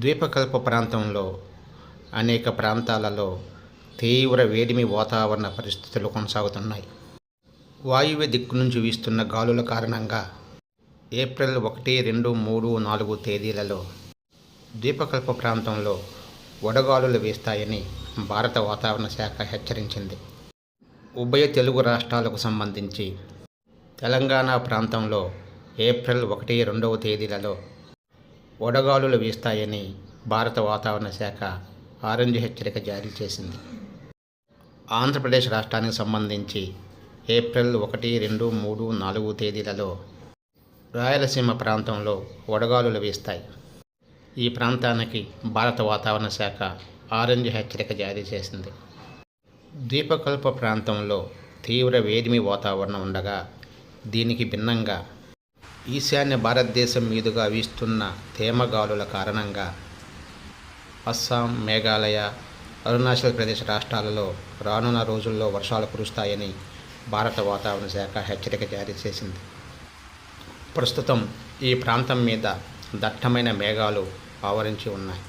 ద్వీపకల్ప ప్రాంతంలో అనేక ప్రాంతాలలో తీవ్ర వేడిమి వాతావరణ పరిస్థితులు కొనసాగుతున్నాయి. వాయువ్య దిక్కు నుంచి వీస్తున్న గాలుల కారణంగా ఏప్రిల్ ఒకటి రెండు మూడు నాలుగు తేదీలలో ద్వీపకల్ప ప్రాంతంలో వడగాలులు వీస్తాయని భారత వాతావరణ శాఖ హెచ్చరించింది. ఉభయ తెలుగు రాష్ట్రాలకు సంబంధించి తెలంగాణ ప్రాంతంలో ఏప్రిల్ ఒకటి రెండవ తేదీలలో వడగాలులు వీస్తాయని భారత వాతావరణ శాఖ ఆరెంజ్ హెచ్చరిక జారీ చేసింది. ఆంధ్రప్రదేశ్ రాష్ట్రానికి సంబంధించి ఏప్రిల్ ఒకటి రెండు మూడు నాలుగు తేదీలలో రాయలసీమ ప్రాంతంలో వడగాలులు వీస్తాయి. ఈ ప్రాంతానికి భారత వాతావరణ శాఖ ఆరెంజ్ హెచ్చరిక జారీ చేసింది. ద్వీపకల్ప ప్రాంతంలో తీవ్ర వేడిమి వాతావరణం ఉండగా దీనికి భిన్నంగా ఈశాన్య భారతదేశం మీదుగా వీస్తున్న తేమగాలుల కారణంగా అస్సాం మేఘాలయ అరుణాచల్ ప్రదేశ్ రాష్ట్రాలలో రానున్న రోజుల్లో వర్షాలు కురుస్తాయని భారత వాతావరణ శాఖ హెచ్చరిక జారీ చేసింది. ప్రస్తుతం ఈ ప్రాంతం మీద దట్టమైన మేఘాలు ఆవరించి ఉన్నాయి.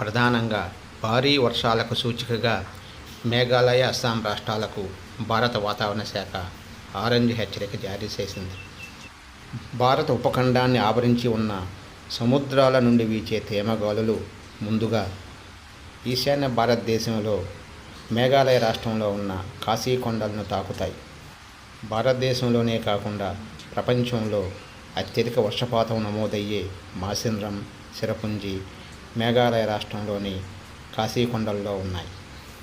ప్రధానంగా భారీ వర్షాలకు సూచికగా మేఘాలయ అస్సాం రాష్ట్రాలకు భారత వాతావరణ శాఖ ఆరెంజ్ హెచ్చరిక జారీ చేసింది. భారత ఉపఖండాన్ని ఆవరించి ఉన్న సముద్రాల నుండి వీచే తేమగాలులు ముందుగా ఈశాన్య భారతదేశంలో మేఘాలయ రాష్ట్రంలో ఉన్న కాశీ కొండలను తాకుతాయి. భారతదేశంలోనే కాకుండా ప్రపంచంలో అత్యధిక వర్షపాతం నమోదయ్యే మాసింద్రం సిరపుంజి మేఘాలయ రాష్ట్రంలోని కాశీ కొండల్లో ఉన్నాయి.